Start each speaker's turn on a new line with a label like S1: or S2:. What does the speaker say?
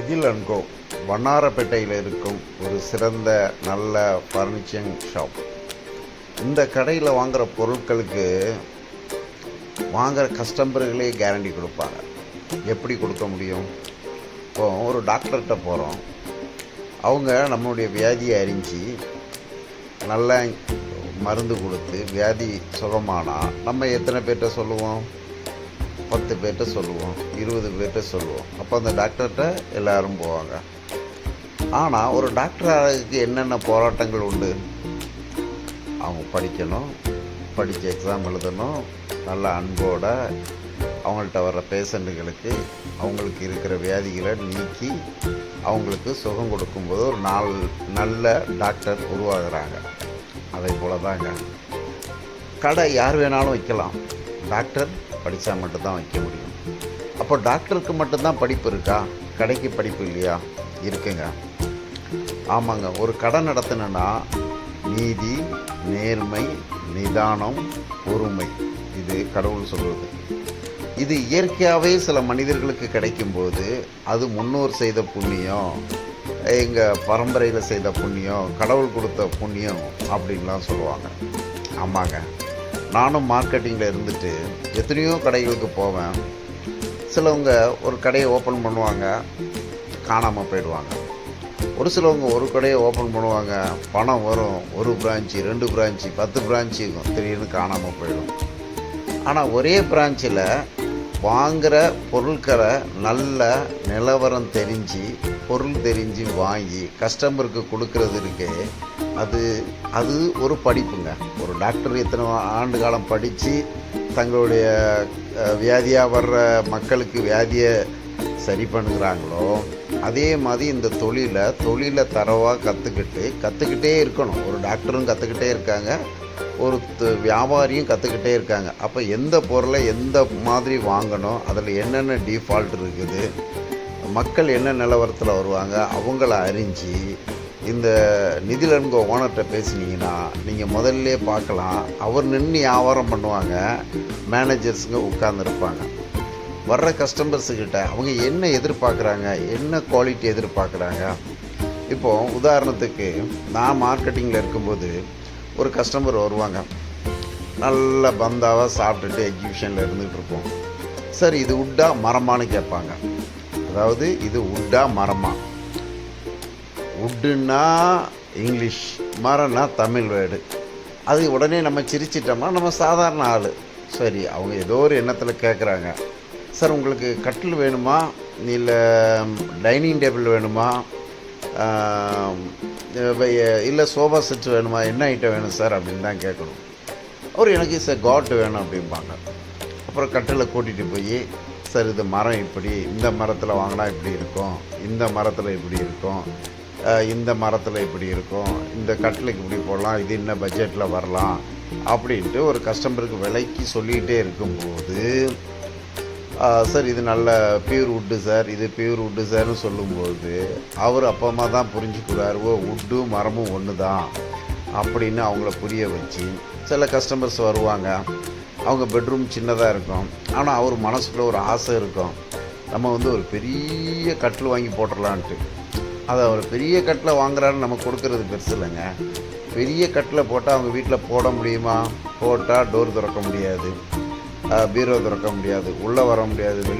S1: நிதில் and Co வண்ணாரப்பேட்டையில் இருக்கும் ஒரு சிறந்த நல்ல ஃபர்னிச்சரிங் ஷாப் இந்த கடையில் வாங்குகிற பொருட்களுக்கு வாங்குகிற கஸ்டமர்களே கேரண்டி கொடுப்பாங்க. எப்படி கொடுக்க முடியும்? இப்போ ஒரு டாக்டர்கிட்ட போகிறோம் அவங்க நம்மளுடைய வியாதியை அறிஞ்சு நல்ல மருந்து கொடுத்து வியாதி சுகமானால் நம்ம எத்தனை பேர்கிட்ட சொல்லுவோம்? பத்து பேர்கிட்ட சொல்லுவோம் இருபது பேர்கிட்ட சொல்லுவோம். அப்போ அந்த டாக்டர்கிட்ட எல்லாரும் போவாங்க. ஆனால் ஒரு டாக்டராக என்னென்ன போராட்டங்கள் உண்டு? அவங்க படிக்கணும் படித்து எக்ஸாம் எழுதணும் நல்ல அன்போட அவங்கள்ட்ட வர்ற பேஷண்ட்டுகளுக்கு அவங்களுக்கு இருக்கிற வியாதிகளை நீக்கி அவங்களுக்கு சுகம் கொடுக்கும்போது ஒரு நாள் நல்ல டாக்டர் உருவாகிறாங்க. அதே போல தாங்க கடை யார் வேணாலும் வைக்கலாம் டாக்டர் படித்தா மட்டும்தான் வைக்க முடியும். அப்போ டாக்டருக்கு மட்டும்தான் படிப்பு இருக்கா? கடைக்கு படிப்பு இல்லையா? இருக்குங்க. ஆமாங்க. ஒரு கடை நடத்தினா நீதி நேர்மை நிதானம் பொறுமை. இது கடவுள் சொல்வது இது இயற்கையாகவே சில மனிதர்களுக்கு கிடைக்கும்போது அது முன்னோர் செய்த புண்ணியம் எங்கள் பரம்பரையில் செய்த புண்ணியம் கடவுள் கொடுத்த புண்ணியம் அப்படின்லாம் சொல்லுவாங்க. ஆமாங்க. நானும் மார்க்கெட்டிங்கில் இருந்துட்டு எத்தனையோ கடைகளுக்கு போவேன். சிலவங்க ஒரு கடையை ஓப்பன் பண்ணுவாங்க காணாமல் போயிடுவாங்க. ஒரு சிலவங்க ஒரு கடையை ஓப்பன் பண்ணுவாங்க பணம் வரும் ஒரு பிரான்ச்சு ரெண்டு பிரான்ச்சு பத்து பிரான்ச்சு இருக்கும் திடீர்னு காணாமல் போயிடும். ஆனால் ஒரே பிரான்ச்சில் வாங்குகிற பொருட்களை நல்ல நிலவரம் தெரிஞ்சு பொருள் தெரிஞ்சு வாங்கி கஸ்டமருக்கு கொடுக்கறது இருக்கே அது அது ஒரு படிப்புங்க. ஒரு டாக்டர் இத்தனை ஆண்டு காலம் படித்து தங்களுடைய வியாதியாக வர்ற மக்களுக்கு வியாதியை சரி பண்ணுறாங்களோ அதே மாதிரி இந்த தொழிலை தொழிலை தரவாக கற்றுக்கிட்டு கற்றுக்கிட்டே இருக்கணும். ஒரு டாக்டரும் கற்றுக்கிட்டே இருக்காங்க. ஒரு வியாபாரியும் கற்றுக்கிட்டே இருக்காங்க. அப்போ எந்த பொருளை எந்த மாதிரி வாங்கணும் அதில் என்னென்ன டிஃபால்ட் இருக்குது மக்கள் என்ன நிலவரத்தில் வருவாங்க அவங்கள அறிஞ்சு இந்த நிதிலன்கோ ஓனர்கிட்ட பேசினீங்கன்னா நீங்கள் முதல்ல பார்க்கலாம். அவர் நின்று வியாபாரம் பண்ணுவாங்க. மேனேஜர்ஸுங்க உட்கார்ந்துருப்பாங்க. வர்ற கஸ்டமர்ஸுக்கிட்ட அவங்க என்ன எதிர்பார்க்குறாங்க? என்ன குவாலிட்டி எதிர்பார்க்குறாங்க? இப்போ உதாரணத்துக்கு நான் மார்க்கெட்டிங்கில் இருக்கும்போது ஒரு கஸ்டமர் வருவாங்க. நல்ல பந்தாவாக சாப்பிட்டுட்டு எக்ஸிபிஷனில் இருந்துகிட்டு இருப்போம். சார் இது உட்டா மரமான்னு கேட்பாங்க. அதாவது இது உட்டா மரமாக உட்டுன்னா இங்கிலீஷ் மரம்னா தமிழ் வேர்டு. அது உடனே நம்ம சிரிச்சிட்டோம்னா நம்ம சாதாரண ஆள். சரி அவங்க ஏதோ ஒரு எண்ணத்தில் கேட்குறாங்க சார் உங்களுக்கு கட்டில் வேணுமா? இல்லை டைனிங் டேபிள் வேணுமா? இல்லை சோஃபா செட் வேணுமா? என்ன ஐட்டம் வேணும் சார்? அப்படின்னு தான் கேட்கணும் அவர் எனக்கு சார் காட் வேணும் அப்படிம்பாங்க. அப்புறம் கட்டில் கூட்டிகிட்டு போய் சார் இது மரம் இப்படி இந்த மரத்தில் வாங்கினா இப்படி இருக்கும் இந்த மரத்தில் இப்படி இருக்கும் இந்த மரத்தில் இப்படி இருக்கும் இந்த கட்டிலுக்கு இப்படி போடலாம் இது என்ன பட்ஜெட்டில் வரலாம் அப்படின்ட்டு ஒரு கஸ்டமருக்கு விலைக்கு சொல்லிகிட்டே இருக்கும்போது சார் இது நல்ல பியூர் உட்டு சார் இது பியூர் உட்டு சார்னு சொல்லும்போது அவர் அப்பமா தான் புரிஞ்சுக்கிறார் ஓ வுட்டும் மரமும் ஒன்று தான் அப்படின்னு அவங்கள புரிய வச்சு சில கஸ்டமர்ஸ் வருவாங்க அவங்க பெட்ரூம் சின்னதாக இருக்கும் ஆனால் அவர் மனசுக்குள்ள ஒரு ஆசை இருக்கும் நம்ம வந்து ஒரு பெரிய கட்டில் வாங்கி போட்டுடலான்ட்டு. அதை ஒரு பெரிய கட்டில் வாங்குறாருன்னு நம்ம கொடுக்கறது பெருசு இல்லைங்க. பெரிய கட்டில் போட்டால் அவங்க வீட்டில் போட முடியுமா? போட்டால் டோர் திறக்க முடியாது. பீரோ திறக்க முடியாது. உள்ளே வர முடியாது. வெளியே